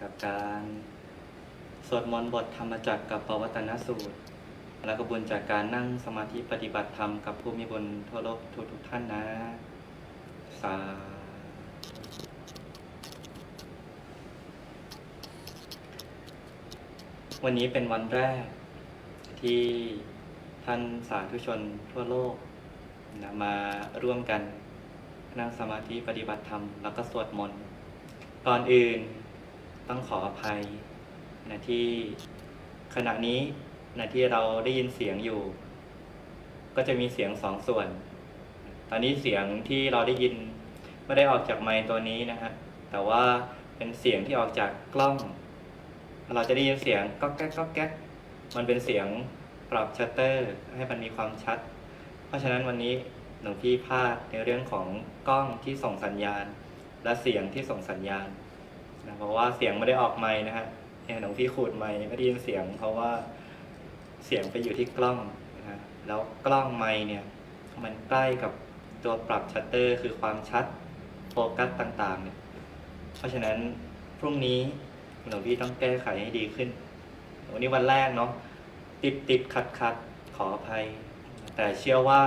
กับการสวดมนต์บทธรรมจักรกับปวัตนสูตร แล้วก็บุญจากการนั่งสมาธิปฏิบัติธรรมกับผู้มีบุญทั่วโลกทุกทุกท่านนะ สาวันนี้เป็นวันแรกที่ท่านสาธุชนทั่วโลกนะมาร่วมกันนั่งสมาธิปฏิบัติธรรม แล้วก็สวดมนต์ก่อนอื่น ต้องขออภัยนะที่ขณะนี้นะที่เราได้ยินเสียงอยู่ ก็จะมีเสียงสองส่วน ตอนนี้เสียงที่เราได้ยินไม่ได้ออกจากไมค์ตัวนี้นะฮะแต่ว่าเป็นเสียงที่ออกจากกล้อง เราจะได้ยินเสียงก๊อกแก๊กก๊อกแก๊กมันเป็นเสียงปรับชัตเตอร์ให้มันมีความชัด เพราะฉะนั้นวันนี้หลวงพี่พลาดในเรื่องของกล้องที่ส่งสัญญาณ และเสียงที่ส่งสัญญาณ นะเพราะว่าเสียงไม่ได้ออกไมค์นะฮะเนี่ยหลวงพี่ขูดไมค์ไม่ได้ยินเสียง เพราะว่าเสียงไปอยู่ที่กล้องนะฮะแล้วกล้องไมค์เนี่ย มันใกล้กับตัวปรับชัตเตอร์ คือความชัดโฟกัสต่างๆเนี่ยเพราะฉะนั้นพรุ่งนี้หลวงพี่ต้องแก้ไขให้ดีขึ้น วันนี้วันแรกเนาะติดติดขัดขัดขออภัย แต่เชื่อว่า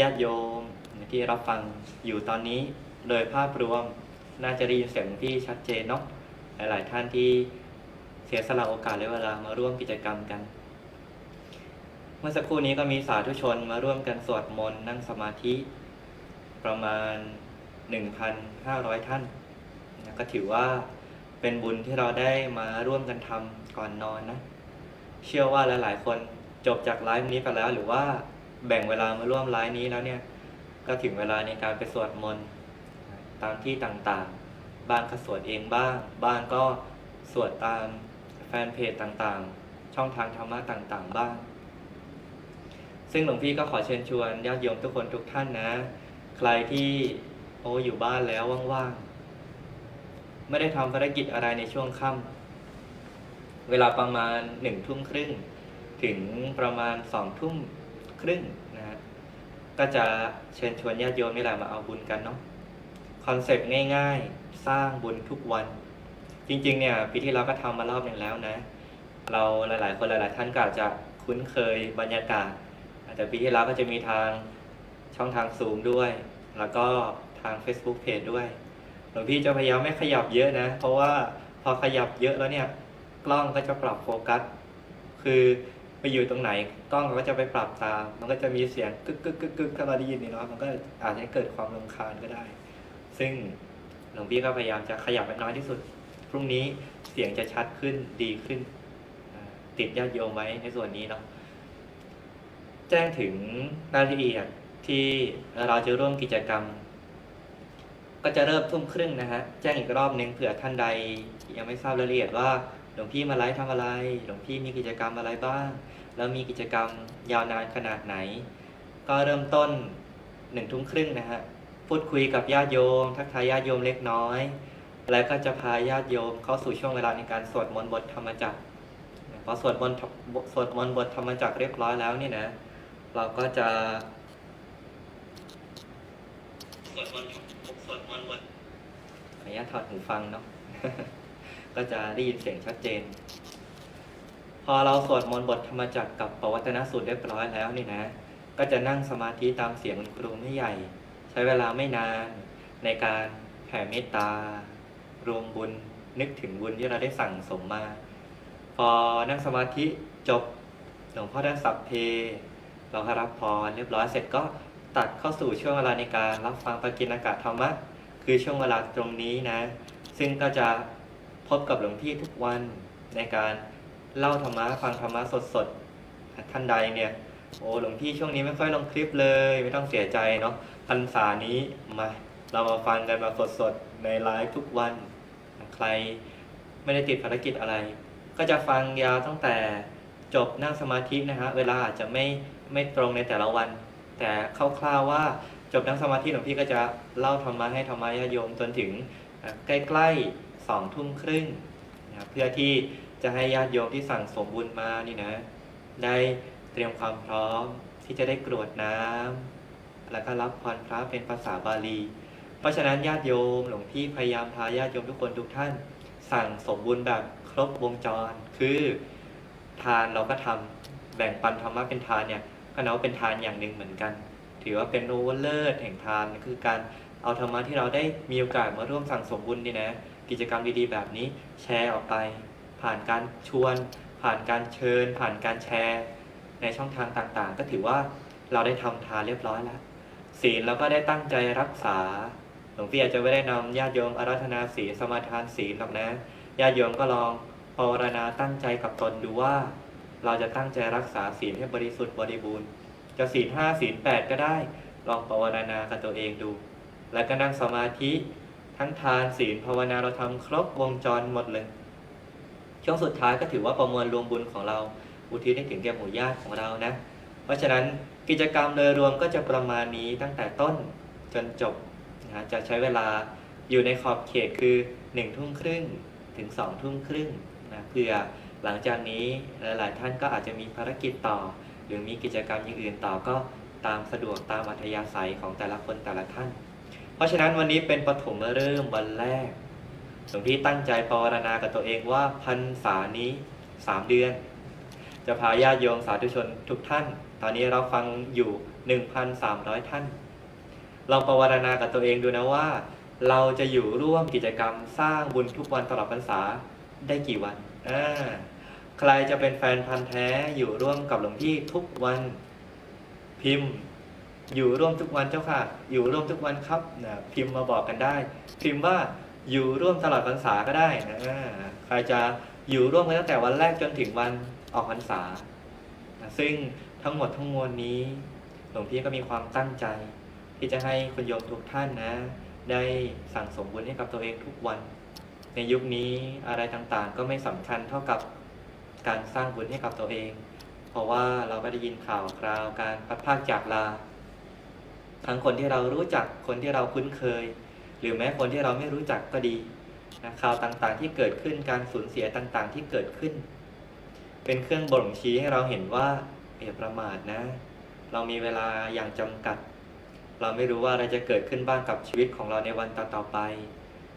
ญาติโยมที่รับฟังอยู่ตอนนี้โดยภาพรวม น่าจะได้ยินเสียงที่ชัดเจนเนาะหลาย ๆ ท่านที่เสียสละโอกาสและเวลามาร่วมกิจกรรมกัน เมื่อสักครู่นี้ก็มีสาธุชนมาร่วมกันสวดมนต์นั่งสมาธิประมาณ 1,500 ท่านนะก็ถือว่าเป็นบุญที่เราได้มาร่วมกันทำก่อนนอนนะ เชื่อว่าหลาย ๆ คนจบจากไลฟ์นี้ไปแล้ว หรือว่าแบ่งเวลามาร่วมไลฟ์นี้แล้วเนี่ย ก็ถึงเวลาในการไปสวดมนต์ ตามที่ต่างๆ บ้างก็สวดเองบ้าง บ้างก็สวดตามแฟนเพจต่างๆ ช่องทางธรรมะต่างๆ บ้าง ซึ่งหลวงพี่ก็ขอเชิญชวนญาติโยมทุกคนทุกท่านนะ ใครที่โอ้อยู่บ้านแล้วว่างๆ ไม่ได้ทำภารกิจอะไรในช่วงค่ำเวลาประมาณหนึ่งทุ่มครึ่งถึงประมาณสองทุ่มครึ่งนะฮะก็จะเชิญชวนญาติโยมนี่แหละมาเอาบุญกันเนาะ คอนเซปต์ง่ายๆ สร้างบุญทุกวัน จริงๆ เนี่ยปีที่เราก็ทำมารอบหนึ่งแล้วนะ เราหลายๆ คนหลาย ๆ ท่านก็อาจจะคุ้นเคยบรรยากาศแต่ปีที่แล้วก็จะมีทางช่องทางซูมด้วย แล้วก็ทาง Facebook Page ด้วยหลวงพี่จะพยายามไม่ขยับเยอะนะ เพราะว่าพอขยับเยอะแล้วเนี่ยกล้องก็จะปรับโฟกัส คือไปอยู่ตรงไหนกล้องก็จะไปปรับตาม มันก็จะมีเสียงกึกกึกกึกกึกถ้าเราได้ยินนี่เนาะมันก็อาจจะเกิดความรำคาญก็ได้ ซึ่งหลวงพี่ก็พยายามจะขยับให้น้อยที่สุด พรุ่งนี้เสียงจะชัดขึ้นดีขึ้น ติดญาติโยมไว้ในส่วนนี้เนาะแจ้งถึงรายละเอียดที่เราจะร่วมกิจกรรม ก็จะเริ่มทุ่มครึ่งนะฮะแจ้งอีกรอบหนึ่งเผื่อท่านใด ยังไม่ทราบรายละเอียดว่าหลวงพี่มาไลฟ์ทำอะไร หลวงพี่มีกิจกรรมอะไรบ้าง แล้วมีกิจกรรมยาวนานขนาดไหน ก็เริ่มต้นหนึ่งทุ่มครึ่งนะฮะ พูดคุยกับญาติโยม ทักทายญาติโยมเล็กน้อย แล้วก็จะพาญาติโยมเข้าสู่ช่วงเวลาในการสวดมนต์บทธรรมจักรพอสวดมนต์สวดมนต์บทธรรมจักรเรียบร้อยแล้วนี่นะ เราก็จะสวดมนต์สวดมนต์บทขออนุญาตถอดหูฟังเนาะก็จะได้ยินเสียงชัดเจน พอเราสวดมนต์บทธรรมจักรกับปวัตนสูตรเรียบร้อยแล้วนี่นะ ก็จะนั่งสมาธิตามเสียงคุณครูไม่ใหญ่ ช้เวลาไม่นานในการแผ่เมตตารวมบุญนึกถึงบุญที่เราได้สั่งสมมา พอนั่งสมาธิจบหลวงพ่อท่านสัพเพ เราก็รับพรเรียบร้อยเสร็จก็ตัดเข้าสู่ช่วงเวลาในการรับฟังปกิณกะธรรมะคือช่วงเวลาตรงนี้นะ ซึ่งก็จะพบกับหลวงพี่ทุกวันในการเล่าธรรมะฟังธรรมะสดๆท่านใดเนี่ยโอ้หลวงพี่ช่วงนี้ไม่ค่อยลงคลิปเลย ไม่ต้องเสียใจเนาะ พรรษานี้มา เรามาฟังกันแบบสดๆ ในไลฟ์ทุกวัน ใครไม่ได้ติดภารกิจอะไร ก็จะฟังยาวตั้งแต่จบนั่งสมาธินะฮะ เวลาอาจจะไม่ไม่ตรงในแต่ละวัน แต่คร่าวๆว่าจบนั่งสมาธิหลวงพี่ก็จะเล่าธรรมะให้ธรรมะญาโยมจนถึงใกล้ๆสองทุ่มครึ่งนะเพื่อที่จะให้ญาติโยมที่สั่งสมบุญมานี่นะ ได้เตรียมความพร้อมที่จะได้กรวดน้ำ แล้วก็รับพรพระเป็นภาษาบาลี เพราะฉะนั้นญาติโยมหลวงพี่พยายามพาญาติโยมทุกคนทุกท่าน สั่งสมบูรณ์แบบครบวงจร คือทานเราก็ทำแบ่งปันธรรมะเป็นทานเนี่ยก็นับว่าเป็นทานอย่างหนึ่งเหมือนกัน ถือว่าเป็นโอเวอร์เลิศแห่งทานคือการเอาธรรมะที่เราได้มีโอกาสมาร่วมสั่งสมบุญนี่นะกิจกรรมดีๆแบบนี้แชร์ออกไป ผ่านการชวน ผ่านการเชิญ ผ่านการแชร์ ในช่องทางต่างๆ ก็ถือว่าเราได้ทำทานเรียบร้อยแล้ว ศีลเราก็ได้ตั้งใจรักษา หลวงพี่อาจจะไม่ได้นำญาติโยมอารัธนาศีลสมาทานศีลหรอกนะ ญาติโยมก็ลองภาวนาตั้งใจกับตนดูว่า เราจะตั้งใจรักษาศีลให้บริสุทธิ์บริบูรณ์ จะศีลห้าศีลแปดก็ได้ ลองภาวนากับตัวเองดู แล้วก็นั่งสมาธิทั้งทานศีลภาวนาเราทำครบวงจรหมดเลย ช่วงสุดท้ายก็ถือว่าประมวลรวมบุญของเรา อุทิศให้ถึงแก่หมู่ญาติของเรานะ เพราะฉะนั้น กิจกรรมโดยรวมก็จะประมาณนี้ตั้งแต่ต้นจนจบนะจะใช้เวลาอยู่ในขอบเขตคือ1นึ่ทุ่มครึ่งถึง2องทุ่มครึ่งนะเพื่อหลังจากนี้หลายๆท่านก็อาจจะมีภารกิจต่อ หรือมีกิจกรรมอย่างอื่นต่อก็ตามสะดวกตามอัธยาศัยของแต่ละคนแต่ละท่าน เพราะฉะนั้นวันนี้เป็นปฐมฤกษ์วันแรกหลวงพี่ตั้งใจภาวนากับตัวเองว่าพรรษานี้สามเดือน จะพาญาติโยมสาธุชนทุกท่าน ตอนนี้เราฟังอยู่ 1,300 ท่าน ลองภาวนากับตัวเองดูนะว่า เราจะอยู่ร่วมกิจกรรมสร้างบุญทุกวันตลอดพรรษาได้กี่วันอ่าใครจะเป็นแฟนพันธ์แท้อยู่ร่วมกับหลวงพี่ทุกวันพิมพ์ อยู่ร่วมทุกวันเจ้าค่ะ อยู่ร่วมทุกวันครับนะพิมพ์มาบอกกันได้ พิมพ์ว่าอยู่ร่วมตลอดพรรษาก็ได้นะใครจะอยู่ร่วมกันตั้งแต่วันแรกจนถึงวัน ออกพรรษา ซึ่งทั้งหมดทั้งมวลนี้ หลวงพี่ก็มีความตั้งใจ ที่จะให้คุณโยมทุกท่านนะ ได้สั่งสมบุญให้กับตัวเองทุกวัน ในยุคนี้อะไรต่างๆ ก็ไม่สำคัญเท่ากับการสร้างบุญให้กับตัวเอง เพราะว่าเราก็ได้ยินข่าวคราวการพัดพากจากลา ทั้งคนที่เรารู้จักคนที่เราคุ้นเคย หรือแม้คนที่เราไม่รู้จักก็ดีนะข่าวต่างๆที่เกิดขึ้นการสูญเสียต่างๆ ที่เกิดขึ้น เป็นเครื่องบ่งชี้ให้เราเห็นว่าอย่าประมาทนะ เรามีเวลาอย่างจำกัด เราไม่รู้ว่าอะไรจะเกิดขึ้นบ้างกับชีวิตของเราในวันต่อๆไป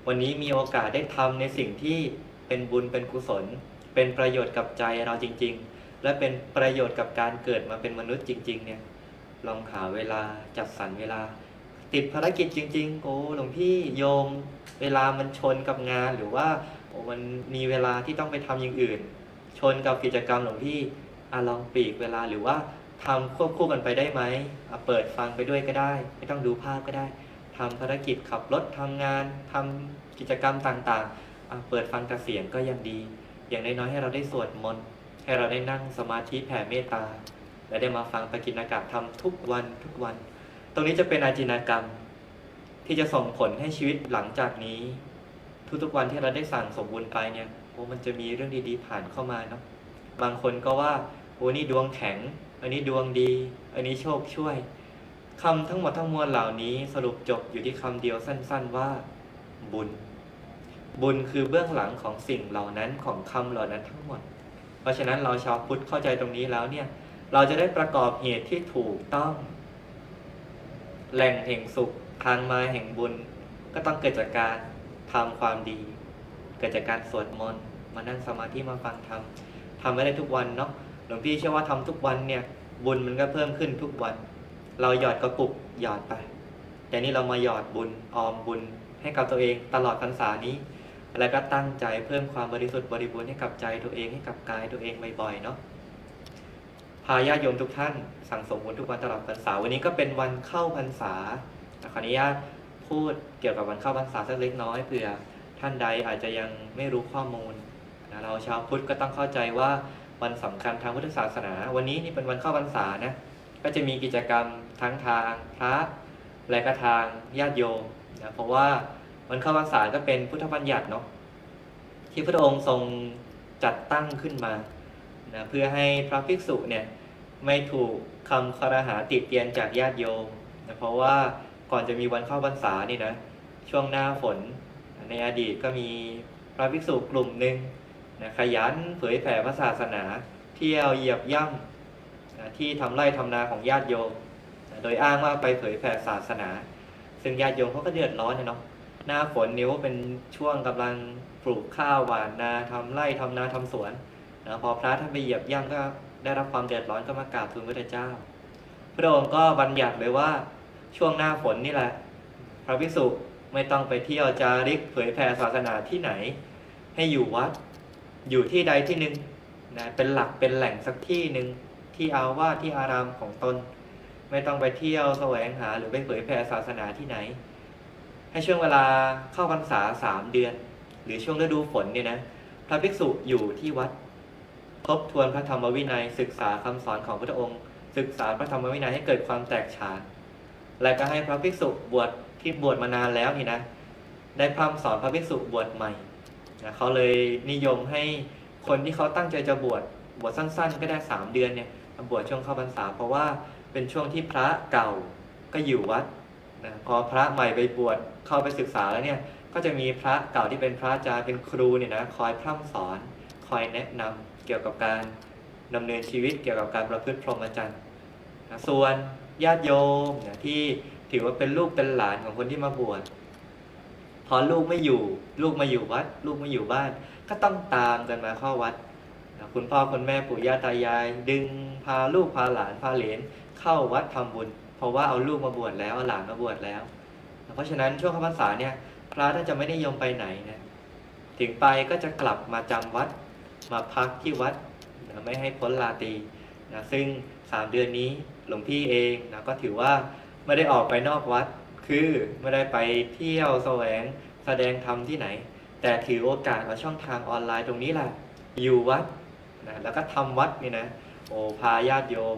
วันนี้มีโอกาสได้ทำในสิ่งที่เป็นบุญเป็นกุศล เป็นประโยชน์กับใจเราจริง ๆ และเป็นประโยชน์กับการเกิดมาเป็นมนุษย์จริง ๆ เนี่ยลองหาเวลาจัดสรรเวลา ติดภารกิจจริง ๆ โอ้หลวงพี่โยม เวลามันชนกับงานหรือว่ามันมีเวลาที่ต้องไปทำอย่างอื่น ชนกับกิจกรรมหลวงพี่อลองปลีกเวลาหรือว่าทำควบคู่กันไปได้ไหมเปิดฟังไปด้วยก็ได้ ไม่ต้องดูภาพก็ได้ทำภารกิจขับรถทำงานทำกิจกรรมต่างๆ เปิดฟังแต่เสียงก็ยังดี อย่างน้อยๆให้เราได้สวดมนต์ให้เราได้นั่งสมาธิแผ่เมตตา และได้มาฟังปกิณกะทำทุกวันทุกวัน ตรงนี้จะเป็นอาจินกรรม ที่จะส่งผลให้ชีวิตหลังจากนี้ ทุกๆวันที่เราได้สั่งสมบุญไปเนี่ย โอ้มันจะมีเรื่องดีๆผ่านเข้ามาเนาะบางคนก็ว่าโอ้นี่ดวงแข็ง อันนี้ดวงดี อันนี้โชคช่วยคำทั้งหมดทั้งมวลเหล่านี้สรุปจบอยู่ที่คำเดียวสั้น ๆว่า บุญ บุญคือเบื้องหลังของสิ่งเหล่านั้นของคำเหล่านั้นทั้งหมด เพราะฉะนั้นเราชาวพุทธเข้าใจตรงนี้แล้วเนี่ย เราจะได้ประกอบเหตุที่ถูกต้อง แหล่งแห่งสุขทางมาแห่งบุญ ก็ต้องเกิดจากการทำความดี เกิดจากการสวดมนต์มานั่งสมาธิมาฟังธรรมทำไม่ได้ทุกวันเนาะหลวงพี่เชื่อว่าทำทุกวันเนี่ย บุญมันก็เพิ่มขึ้นทุกวัน เราหยอดกระปุกหยอดไป แต่นี่เรามาหยอดบุญออมบุญให้กับตัวเองตลอดพรรษานี้ แล้วก็ตั้งใจเพิ่มความบริสุทธิ์บริบูรณ์ให้กับใจตัวเองให้กับกายตัวเองบ่อยๆเนาะพาญาติโยมทุกท่านสั่งสมบุญทุกวันตลอดพรรษาวันนี้ก็เป็นวันเข้าพรรษาขออนุญาตพูดเกี่ยวกับวันเข้าพรรษาสักเล็กน้อยเผื่อ ท่านใดอาจจะยังไม่รู้ข้อมูลนะเราชาวพุทธก็ต้องเข้าใจว่าวันสำคัญทางพุทธศาสนา วันนี้นี่เป็นวันเข้าพรรษานะก็จะมีกิจกรรมทั้งทางพระและก็ทางญาติโยมนะเพราะว่าวันเข้าพรรษาก็เป็นพุทธบัญญัติเนาะที่พระองค์ทรงจัดตั้งขึ้นมานะเพื่อให้พระภิกษุเนี่ยไม่ถูกคำคอรหาติดเตียนจากญาติโยมนะเพราะว่าก่อนจะมีวันเข้าพรรษานี่นะช่วงหน้าฝน ในอดีตก็มีพระภิกษุกลุ่มหนึ่งนะขยันเผยแผ่พระศาสนา เที่ยวเหยียบย่ำนะที่ทำไร่ทำนาของญาติโยมนะโดยอ้างว่าไปเผยแผ่ศาสนา ซึ่งญาติโยมเขาก็เดือดร้อนนะเนาะหน้าฝนนิ้วเป็นช่วงกำลังปลูกข้าวหว่านนาทำไร่ทำนาทำสวนนะพอพระท่านไปเหยียบย่ำก็ได้รับความเดือดร้อนก็มากราบทูลพระเจ้า พระองค์ก็บัญญัติเลยว่าช่วงหน้าฝนนี่แหละ พระภิกษุ ไม่ต้องไปเที่ยวจาริกเผยแผ่ศาสนาที่ไหน ให้อยู่วัด อยู่ที่ใดที่หนึ่งนะเป็นหลักเป็นแหล่งสักที่หนึ่งที่อาวาสที่อารามของตน ไม่ต้องไปเที่ยวแสวงหาหรือไปเผยแผ่ศาสนาที่ไหน ให้ช่วงเวลาเข้าพรรษาสามเดือน หรือช่วงฤดูฝนเนี่ยนะพระภิกษุอยู่ที่วัดทบทวนพระธรรมวินัย ศึกษาคำสอนของพระองค์ ศึกษาพระธรรมวินัยให้เกิดความแตกฉานและก็ให้พระภิกษุบวช ที่บวชมานานแล้วนี่นะ ได้พร่ำสอนพระภิกษุบวชใหม่นะเขาเลยนิยมให้คนที่เขาตั้งใจจะบวชบวชสั้น ๆ ก็ได้สามเดือนเนี่ยบวชช่วงเข้าพรรษา เพราะว่าเป็นช่วงที่พระเก่าก็อยู่วัดนะพอพระใหม่ไปบวชเข้าไปศึกษาแล้วเนี่ยก็จะมีพระเก่าที่เป็นพระอาจารย์เป็นครูเนี่ยนะคอยพร่ำสอน คอยแนะนำเกี่ยวกับการดำเนินชีวิตเกี่ยวกับการประพฤติพรหมจรรย์นะส่วนญาติโยมนะที่ ถือว่าเป็นลูกเป็นหลานของคนที่มาบวชพอลูกไม่อยู่ ลูกมาอยู่วัด ลูกมาอยู่บ้าน ก็ต้องตามกันมาเข้าวัดคุณพ่อคุณแม่ปู่ย่าตายาย ดึงพาลูกพาหลานพาเหลนเข้าวัดทำบุญ เพราะว่าเอาลูกมาบวชแล้วเอาหลานมาบวชแล้ว เพราะฉะนั้นช่วงเข้าพรรษาเนี่ย พระท่านจะไม่ได้ยมไปไหนนะถึงไปก็จะกลับมาจำวัดมาพักที่วัดไม่ให้พ้นลาตีนะซึ่งสามเดือนนี้หลวงพี่เองนะก็ถือว่า ไม่ได้ออกไปนอกวัด คือไม่ได้ไปเที่ยวแสวงแสดงธรรมที่ไหน แต่ถือโอกาสเอาช่องทางออนไลน์ตรงนี้แหละอยู่วัดนะแล้วก็ทำวัดนี่นะ โอ้พาญาติโยม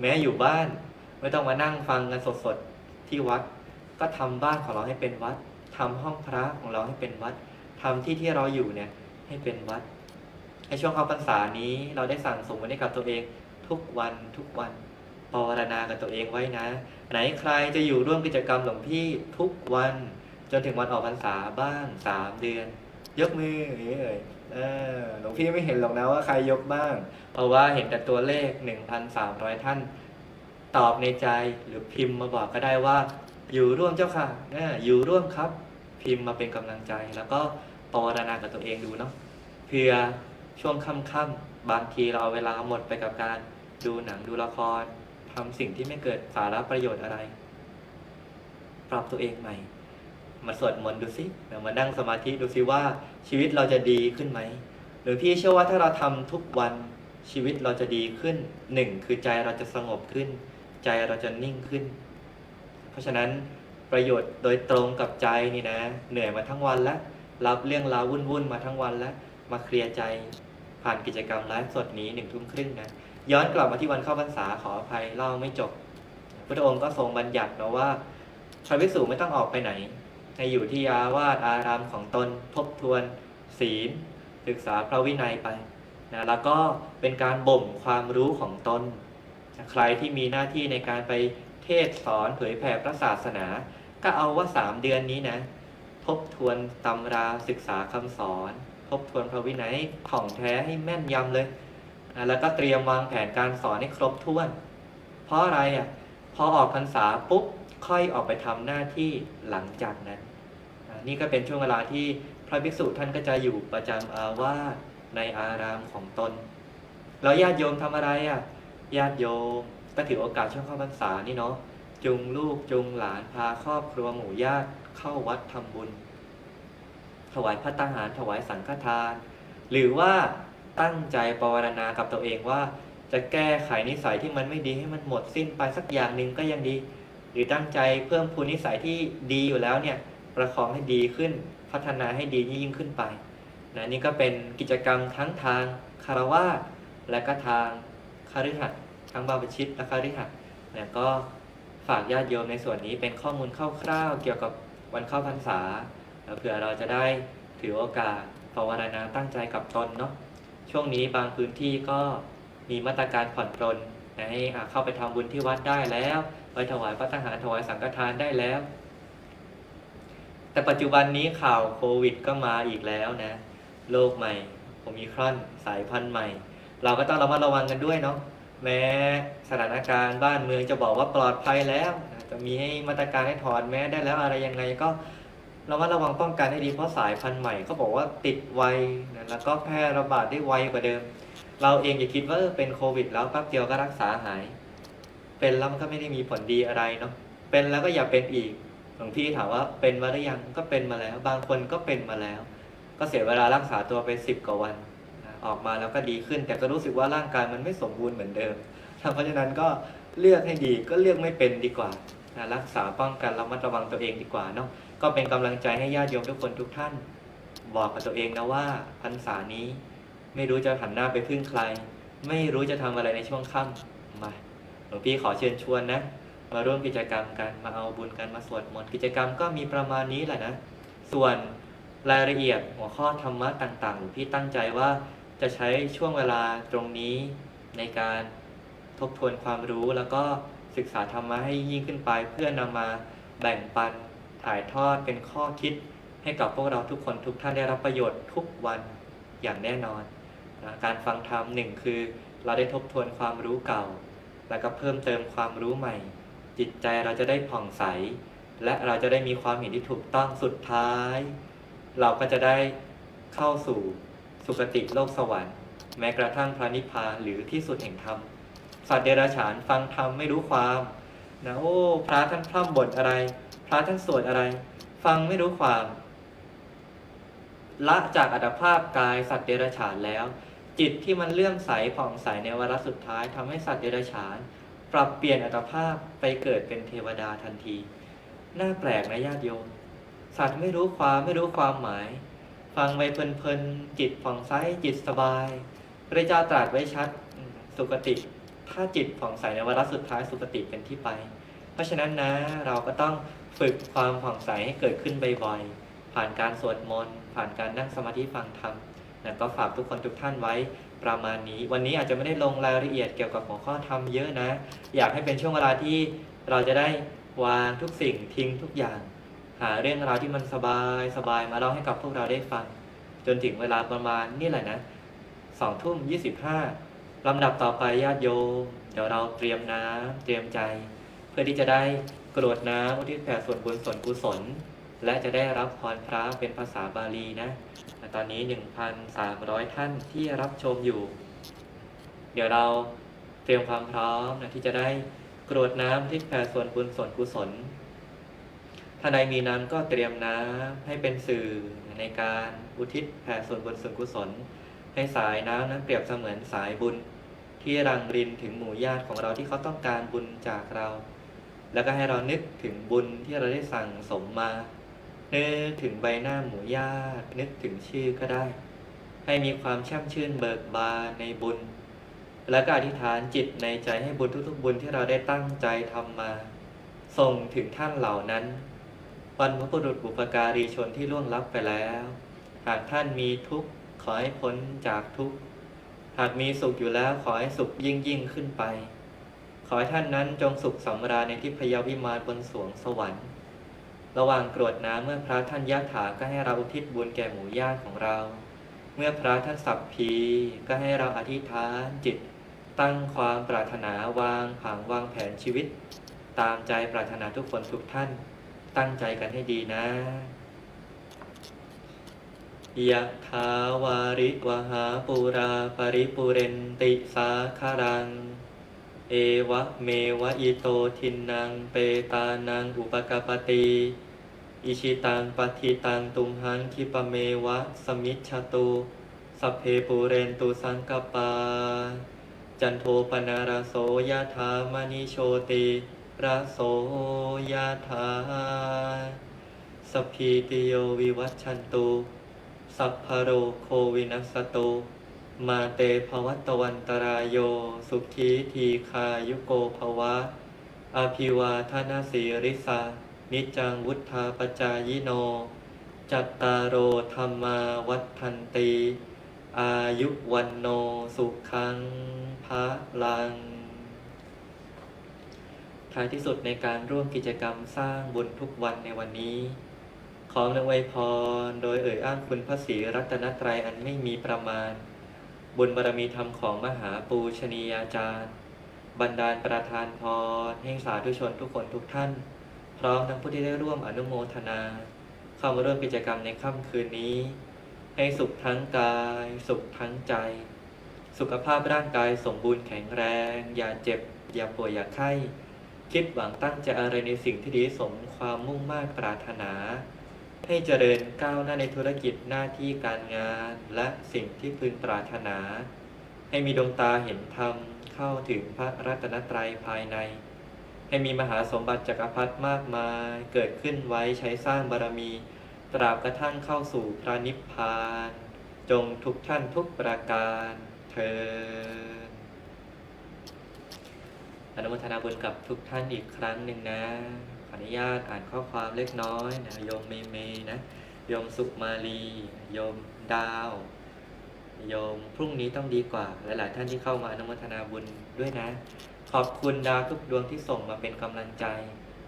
แม้อยู่บ้าน ไม่ต้องมานั่งฟังกันสดๆที่วัด ก็ทำบ้านของเราให้เป็นวัดทำห้องพระของเราให้เป็นวัดทำที่ที่เราอยู่เนี่ยให้เป็นวัดในช่วงเข้าพรรษานี้เราได้สั่งสมไว้ให้กับตัวเองทุกวันทุกวันภาวนากับตัวเองไว้นะ ไหนใครจะอยู่ร่วมกิจกรรมหลวงพี่ทุกวันจนถึงวันออกพรรษาบ้างสามเดือน ยกมืออย่างนี้เลยหลวงพี่ไม่เห็นหรอกนะว่าใครยกบ้าง เพราะว่าเห็นแต่ตัวเลข 1,300 ท่าน ตอบในใจหรือพิมพ์มาบอกก็ได้ว่า อยู่ร่วมเจ้าค่ะนะอยู่ร่วมครับ พิมพ์มาเป็นกำลังใจ แล้วก็ภาวนากับตัวเองดูเนาะเพื่อช่วงค่ำๆบางทีเราเอาเวลาหมดไปกับการดูหนังดูละคร ทำสิ่งที่ไม่เกิดสาระประโยชน์อะไร ปรับตัวเองใหม่ มาสวดมนต์ดูสิมานั่งสมาธิดูสิว่าชีวิตเราจะดีขึ้นไหม หรือพี่เชื่อว่าถ้าเราทำทุกวันชีวิตเราจะดีขึ้นหนึ่งคือใจเราจะสงบขึ้น ใจเราจะนิ่งขึ้น เพราะฉะนั้นประโยชน์โดยตรงกับใจนี่นะ เหนื่อยมาทั้งวันแล้วรับเรื่องราววุ่นๆมาทั้งวันแล้ว มาเคลียร์ใจผ่านกิจกรรมไลฟ์สดนี้หนึ่งทุ่มครึ่งนะ ย้อนกลับมาที่วันเข้าพรรษาขออภัยเล่าไม่จบ พระองค์ก็ทรงบัญญัตินะว่าพระภิกษุไม่ต้องออกไปไหน ให้อยู่ที่อาวาสอารามของตนทบทวน ศีล ศึกษาพระวินัยไปนะแล้วก็เป็นการบ่มความรู้ของตน ใครที่มีหน้าที่ในการไปเทศสอนเผยแผ่พระศาสนา ก็เอาว่าสามเดือนนี้นะ ทบทวนตำราศึกษาคำสอน ทบทวนพระวินัยของแท้ให้แม่นยำเลย แล้วก็เตรียมวางแผนการสอนให้ครบถ้วน เพราะอะไรอะพอออกพรรษาปุ๊บค่อยออกไปทำหน้าที่หลังจากนั้น นี่ก็เป็นช่วงเวลาที่พระภิกษุท่านก็จะอยู่ประจำอาวาสในอารามของตน แล้วญาติโยมทำอะไรอะญาติโยมก็ถือโอกาสช่วงเข้าพรรษานี่เนาะจุงลูกจุงหลานพาครอบครัวหมู่ญาติเข้าวัดทำบุญ ถวายพระตาหารถวายสังฆทาน หรือว่า ตั้งใจภาวนากับตัวเองว่า จะแก้ไขนิสัยที่มันไม่ดีให้มันหมดสิ้นไปสักอย่างหนึ่งก็ยังดี หรือตั้งใจเพิ่มพูนนิสัยที่ดีอยู่แล้วเนี่ยประคองให้ดีขึ้นพัฒนาให้ดียิ่งขึ้นไปนะนี่ก็เป็นกิจกรรมทั้งทางคารวะและก็ทางคฤหัสถ์ทั้งบาปชิตและคฤหัสถ์นะก็ฝากญาติโยมในส่วนนี้เป็นข้อมูลคร่าวๆเกี่ยวกับวันเข้าพรรษาเผื่อเราจะได้ถือโอกาสภาวนาตั้งใจกับตนเนาะ ช่วงนี้บางพื้นที่ก็มีมาตรการผ่อนปรนให้เข้าไปทำบุญที่วัดได้แล้ว ไปถวายพระทหารถวายสังฆทานได้แล้ว แต่ปัจจุบันนี้ข่าวโควิดก็มาอีกแล้วนะโรคใหม่โอมิครอนสายพันธุ์ใหม่ เราก็ต้องระมัดระวังกันด้วยเนาะแม้สถานการณ์บ้านเมืองจะบอกว่าปลอดภัยแล้ว จะมีให้มาตรการให้ถอดแม้ได้แล้วอะไรยังไงก็ ราว่าระวังป้องกันให้ดีเพราะสายพันธุ์ใหม่เขาบอกว่าติดไวนะแล้วก็แพร่ระบาดได้ไวกว่าเดิม เราเองอย่าคิดว่าเป็นโควิด แล้วแป๊บเดียวก็รักษาหาย เป็นแล้วมันก็ไม่ได้มีผลดีอะไรเนาะเป็นแล้วก็อย่าเป็นอีกหลวงพี่ถามว่าเป็นมาหรือยังก็เป็นมาแล้ว บางคนก็เป็นมาแล้ว ก็เสียเวลารักษาตัวไปสิบกว่าวันออกมาแล้วก็ดีขึ้น แต่ก็รู้สึกว่าร่างกายมันไม่สมบูรณ์เหมือนเดิมเพราะฉะนั้นก็เลือกให้ดีก็เลือกไม่เป็นดีกว่านะรักษาป้องกันระมัดระวังตัวเองดีกว่าเนาะ ก็เป็นกำลังใจให้ญาติโยมทุกคนทุกท่าน บอกกับตัวเองนะว่าพรรษานี้ไม่รู้จะหันหน้าไปพึ่งใคร ไม่รู้จะทำอะไรในช่วงค่ำมาหลวงพี่ขอเชิญชวนนะ มาร่วมกิจกรรมกันมาเอาบุญกันมาสวดมนต์กิจกรรมก็มีประมาณนี้แหละนะ ส่วนรายละเอียดหัวข้อธรรมะต่างๆหลวงพี่ตั้งใจว่าจะใช้ช่วงเวลาตรงนี้ในการทบทวนความรู้แล้วก็ศึกษาธรรมะให้ยิ่งขึ้นไปเพื่อนำมาแบ่งปัน ถ่ายทอดเป็นข้อคิดให้กับพวกเราทุกคนทุกท่านได้รับประโยชน์ทุกวันอย่างแน่นอนนะการฟังธรรมหนึ่งคือ เราได้ทบทวนความรู้เก่า แล้วก็เพิ่มเติมความรู้ใหม่ จิตใจเราจะได้ผ่องใส และเราจะได้มีความเห็นที่ถูกต้องสุดท้าย เราก็จะได้เข้าสู่สุคติโลกสวรรค์ แม้กระทั่งพระนิพพานหรือที่สุดแห่งธรรมสัตว์เดรัจฉานฟังธรรมไม่รู้ความนะโอ้พระท่านพร่ำบทอะไร ระท่านสวดอะไร ฟังไม่รู้ความ ละจากอัตภาพกายสัตว์เดรัจฉานแล้ว จิตที่มันเลื่อมใสผ่องใสในวาระสุดท้ายทำให้สัตว์เดรัจฉาน ปรับเปลี่ยนอัตภาพไปเกิดเป็นเทวดาทันทีน่าแปลกนะญาติโยมสัตว์ไม่รู้ความไม่รู้ความหมาย ฟังไปเพลินๆจิตผ่องใสจิตสบาย พระเจ้าตรัสไว้ชัดสุคติถ้าจิตผ่องใสในวาระสุดท้ายสุคติเป็นที่ไป เพราะฉะนั้นนะเราก็ต้อง ฝึกความผ่องใสให้เกิดขึ้นบ่อยๆ ผ่านการสวดมนต์ ผ่านการนั่งสมาธิฟังธรรมนะก็ฝากทุกคนทุกท่านไว้ประมาณนี้ วันนี้อาจจะไม่ได้ลงรายละเอียดเกี่ยวกับหัวข้อธรรมเยอะนะ อยากให้เป็นช่วงเวลาที่เราจะได้วางทุกสิ่งทิ้งทุกอย่าง หาเรื่องราวที่มันสบายสบายมาเล่าให้กับพวกเราได้ฟัง จนถึงเวลาประมาณนี่แหละนะสองทุ่มยี่สิบห้าลำดับต่อไปญาติโยม เดี๋ยวเราเตรียมน้ำเตรียมใจ เพื่อที่จะได้ กรวดน้ำอุทิศแผ่ส่วนบุญส่วนกุศล และจะได้รับพรพระเป็นภาษาบาลีนะ ตอนนี้ 1,300 ท่านที่รับชมอยู่ เดี๋ยวเราเตรียมความพร้อมนะที่จะได้กรวดน้ำที่แผ่ส่วนบุญส่วนกุศลถ้าใดมีน้ำก็เตรียมน้ำให้เป็นสื่อในการอุทิศแผ่ส่วนบุญส่วนกุศล ให้สายน้ำนั้นเปรียบเสมือนสายบุญ ที่รังรินถึงหมู่ญาติของเราที่เขาต้องการบุญจากเรา แล้วก็ให้เรานึกถึงบุญที่เราได้สั่งสมมา นึกถึงใบหน้าหมู่ญาตินึกถึงชื่อก็ได้ ให้มีความช่มชื่นเบิกบานในบุญ แล้วก็อธิษฐานจิตในใจให้บุญทุกๆ บุญที่เราได้ตั้งใจทำมา ส่งถึงท่านเหล่านั้นบรรพบุรุษบุปการีชนที่ล่วงลับไปแล้ว หากท่านมีทุกข์ขอให้พ้นจากทุกข์ หากมีสุขอยู่แล้วขอให้สุขยิ่งยิ่งขึ้นไป ขอให้ท่านนั้นจงสุขสำราญในทิพยาวิมานบนสวงสวรรค์ ระหว่างกรวดน้ำเมื่อพระท่านยะถาก็ให้เราอุทิศบุญแก่หมู่ญาติของเรา เมื่อพระท่านสัพพีก็ให้เราอธิษฐานจิต ตั้งความปรารถนาวางผังวางแผนชีวิต ตามใจปรารถนาทุกคนทุกท่าน ตั้งใจกันให้ดีนะยะถาวาริวหาปูราปริปุเรนติสาคารัง เอวะเมวะอิโตทินังเปตานังอุปกปปติอิชิตังปฏิตังตุมหังคิปะเมวะ สมิชตุสัพเพปูเรนตุสังกปา จันโทปนาราโสยะถามณิโชติระโสยะถาสพีติโยวิวัชชันตุ สัพพโรโควินัสตุ มาเตภวัตวันตรายโย สุขีทีคายุโกภวะอภิวาทนาสีริสานิจังวุธาปจายโน จัตตารโอธรรมาวัฏันตี อายุวันโนสุขังพระลัง ท้ายที่สุดในการร่วมกิจกรรมสร้างบุญทุกวันในวันนี้ ขออวยพร โดยเอ่ยอ้างคุณพระศรีรัตนตรัยอันไม่มีประมาณ บุญบารมีธรรมของมหาปูชนียาจารย์ บันดาลประทานพรให้สาธุชนทุกคนทุกท่าน พร้อมทั้งผู้ที่ได้ร่วมอนุโมทนา เข้ามาร่วมกิจกรรมในค่ำคืนนี้ ให้สุขทั้งกาย สุขทั้งใจ สุขภาพร่างกายสมบูรณ์แข็งแรง อย่าเจ็บ อย่าป่วยอย่าไข้ คิดหวังตั้งใจอะไรในสิ่งที่ดีสมความมุ่งมา่ปรารถนา ให้เจริญก้าวหน้าในธุรกิจหน้าที่การงานและสิ่งที่พึงปรารถนา ให้มีดวงตาเห็นธรรมเข้าถึงพระรัตนตรัยภายใน ให้มีมหาสมบัติจักรพรรดิมากมาย เกิดขึ้นไว้ใช้สร้างบารมี ตราบกระทั่งเข้าสู่พระนิพพาน จงทุกท่านทุกประการเทินอนุโมทนาบุญกับทุกท่านอีกครั้งหนึ่งนะ ออนุญาตอ่านข้อความเล็กน้อยนะโยมเมเมนะโยมสุมาลีโยมดาวโยมพรุ่งนี้ต้องดีกว่า หลายๆท่านที่เข้ามาอนุโมทนาบุญด้วยนะ ขอบคุณดาวทุกดวงที่ส่งมาเป็นกำลังใจ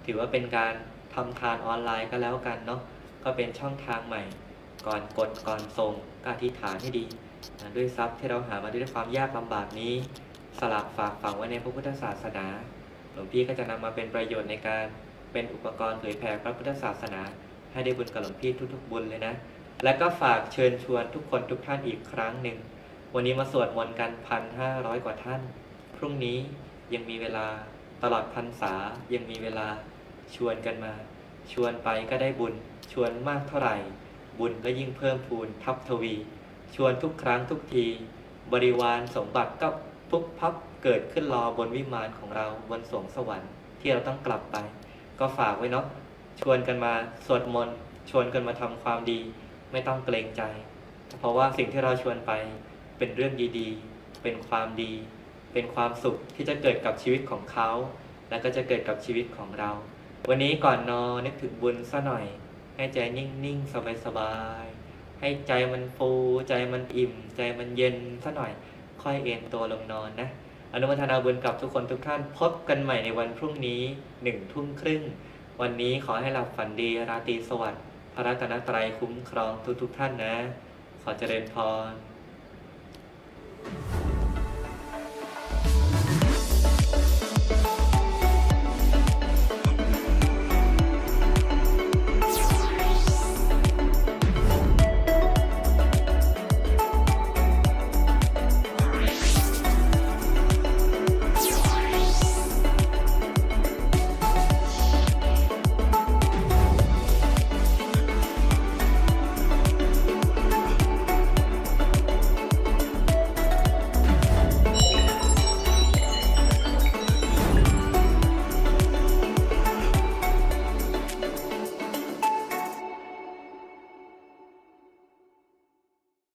ถือว่าเป็นการทำทานออนไลน์ก็แล้วกันเนาะก็เป็นช่องทางใหม่ ก่อนกดก่อนส่งก็อธิษฐานให้ดีนะด้วยทรัพย์ที่เราหามาด้วยความยากลำบากนี้ สลักฝากฝังไว้ในพระพุทธศาสนาหลวงพี่ก็จะนำมาเป็นประโยชน์ในการ เป็นอุปกรณ์เผยแผ่พระพุทธศาสนา ให้ได้บุญกับหลวงพี่ทุกๆบุญเลยนะ และก็ฝากเชิญชวนทุกคนทุกท่านอีกครั้งหนึ่ง วันนี้มาสวดมนต์กันพันห้าร้อยกว่าท่าน พรุ่งนี้ยังมีเวลาตลอดพรรษายังมีเวลาชวนกันมา ชวนไปก็ได้บุญ ชวนมากเท่าไหร่ บุญก็ยิ่งเพิ่มพูนทับทวี ชวนทุกครั้งทุกที บริวารสมบัติก็ปุ๊บพับเกิดขึ้นรอบนวิมานของเราบนสวงสวรรค์ที่เราต้องกลับไป ก็ฝากไว้เนาะชวนกันมาสวดมนต์ชวนกันมาทำความดี ไม่ต้องเกรงใจ เพราะว่าสิ่งที่เราชวนไปเป็นเรื่องดีๆ เป็นความดี เป็นความสุขที่จะเกิดกับชีวิตของเขา และก็จะเกิดกับชีวิตของเรา วันนี้ก่อนนอนนึกถึงบุญซะหน่อย ให้ใจนิ่งๆสบายๆให้ใจมันฟู ใจมันอิ่ม ใจมันเย็นซะหน่อย ค่อยเอนตัวลงนอนนะ อนุโมทนาบุญกับทุกคนทุกท่าน พบกันใหม่ในวันพรุ่งนี้หนึ่งทุ่มครึ่ง วันนี้ขอให้หลับฝันดีราตรีสวัสดิ์พระรัตนตรัยคุ้มครองทุกๆท่านนะ ขอเจริญพร